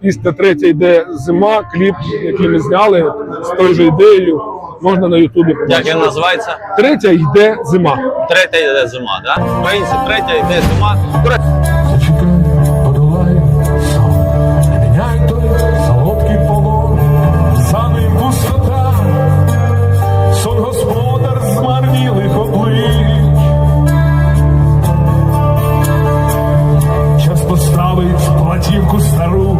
Після третя йде зима, кліп, який ми зняли з тою же ідеєю. Можна на Ютубі Як він називається? Третя йде зима. Третя йде зима, да? Українці, третя йде зима. платівку стару.